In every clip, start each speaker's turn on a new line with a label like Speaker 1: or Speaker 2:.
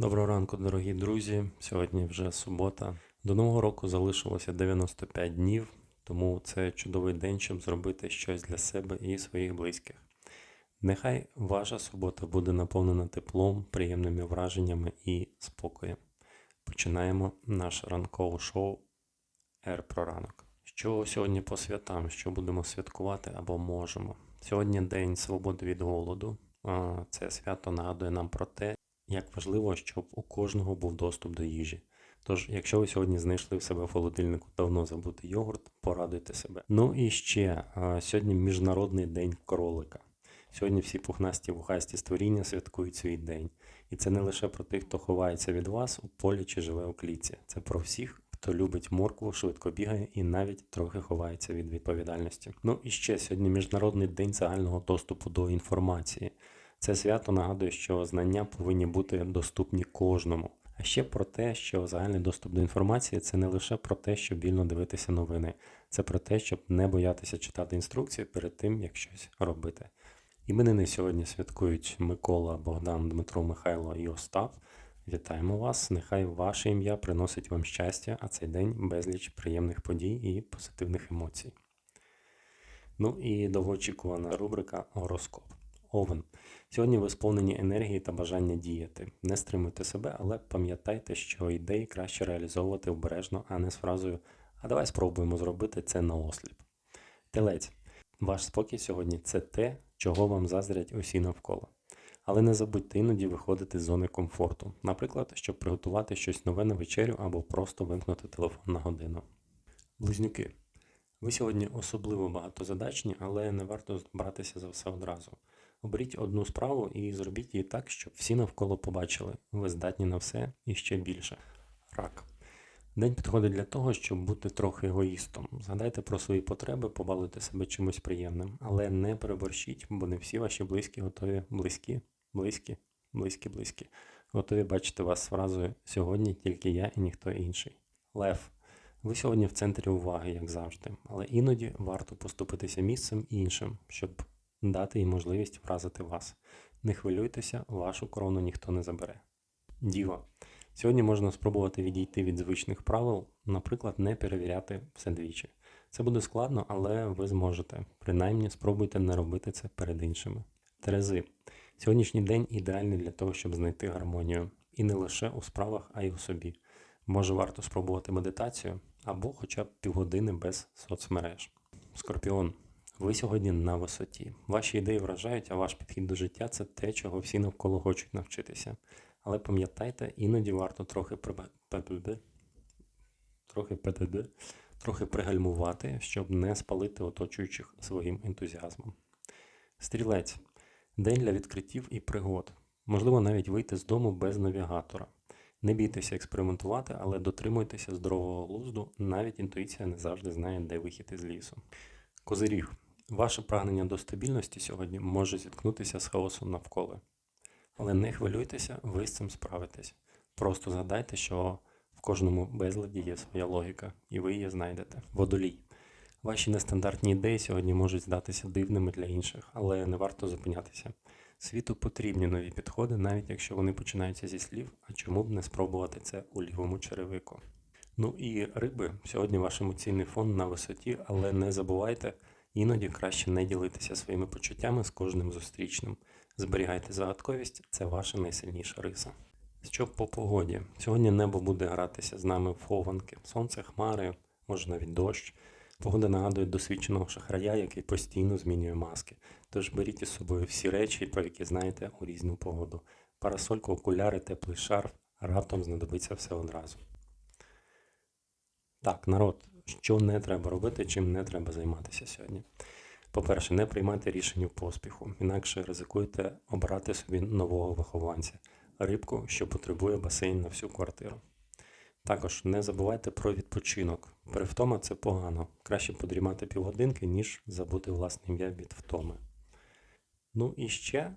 Speaker 1: Доброго ранку, дорогі друзі. Сьогодні вже субота. До нового року залишилося 95 днів, тому це чудовий день, щоб зробити щось для себе і своїх близьких. Нехай ваша субота буде наповнена теплом, приємними враженнями і спокоєм. Починаємо наше ранкове шоу Р про ранок. Що сьогодні по святам, що будемо святкувати або можемо? Сьогодні День свободи від голоду. Це свято нагадує нам про те, як важливо, щоб у кожного був доступ до їжі. Тож, якщо ви сьогодні знайшли в себе в холодильнику давно забутий йогурт, порадуйте себе. Ну і ще сьогодні Міжнародний день кролика. Сьогодні всі пухнасті вухасті створіння святкують свій день. І це не лише про тих, хто ховається від вас у полі чи живе у клітці. Це про всіх, хто любить моркву, швидко бігає і навіть трохи ховається від відповідальності. Ну і ще сьогодні Міжнародний день загального доступу до інформації. Це свято нагадує, що знання повинні бути доступні кожному. А ще про те, що загальний доступ до інформації це не лише про те, щоб вільно дивитися новини, це про те, щоб не боятися читати інструкції перед тим, як щось робити. Іменини сьогодні святкують Микола, Богдан, Дмитро, Михайло і Остап. Вітаємо вас! Нехай ваше ім'я приносить вам щастя, а цей день безліч приємних подій і позитивних емоцій. Ну і довгоочікувана рубрика Гороскоп. Овен. Сьогодні ви сповнені енергії та бажання діяти. Не стримуйте себе, але пам'ятайте, що ідеї краще реалізовувати обережно, а не з фразою А давай спробуємо зробити це наосліп. Телець. Ваш спокій сьогодні це те, чого вам заздрять усі навколо. Але не забудьте іноді виходити з зони комфорту, наприклад, щоб приготувати щось нове на вечерю або просто вимкнути телефон на годину. Близнюки. Ви сьогодні особливо багатозадачні, але не варто братися за все одразу. Оберіть одну справу і зробіть її так, щоб всі навколо побачили. Ви здатні на все і ще більше. Рак. День підходить для того, щоб бути трохи егоїстом. Згадайте про свої потреби, побалуйте себе чимось приємним, але не переборщіть, бо не всі ваші близькі готові близькі, близькі, близькі, близькі. Готові бачити вас фразою сьогодні тільки я і ніхто інший. Лев. Ви сьогодні в центрі уваги, як завжди, але іноді варто поступитися місцем іншим, щоб дати їм можливість вразити вас. Не хвилюйтеся, вашу корону ніхто не забере. Діва. Сьогодні можна спробувати відійти від звичних правил, наприклад, не перевіряти все двічі. Це буде складно, але ви зможете. Принаймні спробуйте не робити це перед іншими. Терези. Сьогоднішній день ідеальний для того, щоб знайти гармонію. І не лише у справах, а й у собі. Може варто спробувати медитацію або хоча б півгодини без соцмереж. Скорпіон. Ви сьогодні на висоті. Ваші ідеї вражають, а ваш підхід до життя це те, чого всі навколо хочуть навчитися. Але пам'ятайте, іноді варто трохи трохи трохи пригальмувати, щоб не спалити оточуючих своїм ентузіазмом. Стрілець день для відкриттів і пригод. Можливо, навіть вийти з дому без навігатора. Не бійтеся експериментувати, але дотримуйтеся здорового глузду, навіть інтуїція не завжди знає, де вихід із лісу. Козиріг. Ваше прагнення до стабільності сьогодні може зіткнутися з хаосом навколо. Але не хвилюйтеся, ви з цим справитесь. Просто згадайте, що в кожному безладі є своя логіка, і ви її знайдете. Водолій. Ваші нестандартні ідеї сьогодні можуть здатися дивними для інших, але не варто зупинятися. Світу потрібні нові підходи, навіть якщо вони починаються зі слів, а чому б не спробувати це у лівому черевику. Ну і риби, сьогодні ваш емоційний фон на висоті, але не забувайте, іноді краще не ділитися своїми почуттями з кожним зустрічним. Зберігайте загадковість, це ваша найсильніша риса. Що по погоді? Сьогодні небо буде гратися з нами в хованки. Сонце, хмари, може навіть дощ. Погода нагадує досвідченого шахрая, який постійно змінює маски. Тож беріть із собою всі речі, про які знаєте у різну погоду. Парасольку, окуляри, теплий шарф, раптом знадобиться все одразу. Так, народ, що не треба робити, чим не треба займатися сьогодні. По-перше, не приймайте рішень у поспіху, інакше ризикуєте обрати собі нового вихованця, рибку, що потребує басейн на всю квартиру. Також не забувайте про відпочинок. Перевтома це погано. Краще подрімати півгодинки, ніж забути власне ім'я від втоми. Ну і ще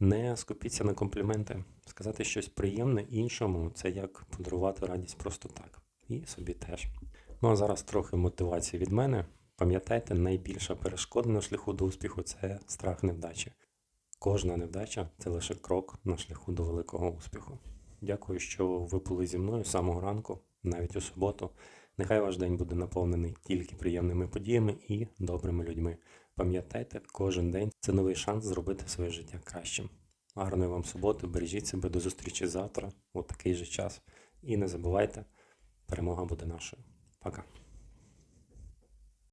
Speaker 1: не скупіться на компліменти. Сказати щось приємне іншому це як подарувати радість просто так. І собі теж. Ну а зараз трохи мотивації від мене. Пам'ятайте, найбільша перешкода на шляху до успіху це страх невдачі. Кожна невдача це лише крок на шляху до великого успіху. Дякую, що ви були зі мною з самого ранку, навіть у суботу. Нехай ваш день буде наповнений тільки приємними подіями і добрими людьми. Пам'ятайте, кожен день це новий шанс зробити своє життя кращим. Гарної вам суботи, бережіть себе до зустрічі завтра у такий же час. І не забувайте, перемога буде нашою. Пока.